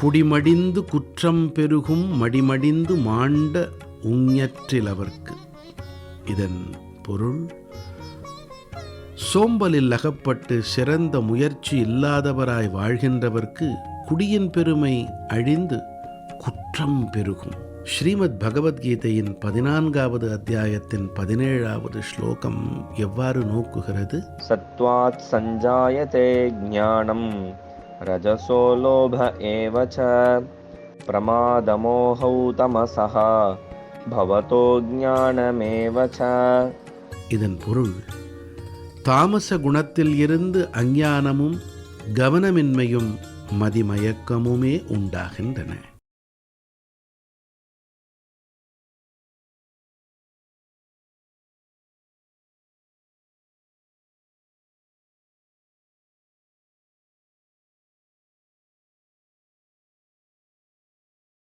குடிமடிந்து குற்றம் பெருகும் மடிமடிந்து மாண்ட உஞற்றிலவர்க்கு இதன் பொருள் சோம்பலில் அகப்பட்டு சிறந்த முயற்சி இல்லாதவராய் வாழ்கின்றவர்க்கு குடியின் பெருமை அழிந்து குற்றம் பெருகும். ஸ்ரீமத் பகவத்கீதையின் பதினான்காவது அத்தியாயத்தின் பதினேழாவது ஸ்லோகம் எவ்வாறு நோக்குகிறது? சத்வாத் சஞ்சாயதே ஞானம். रजसो लोभ एव च प्रमादमोहौ तमसः भवतो ज्ञानमेव च இதன் பொருள் தாமச குணத்தில் இருந்து அஞ்ஞானமும் கவனமின்மையும் மதிமயக்கமுமே உண்டாகின்றன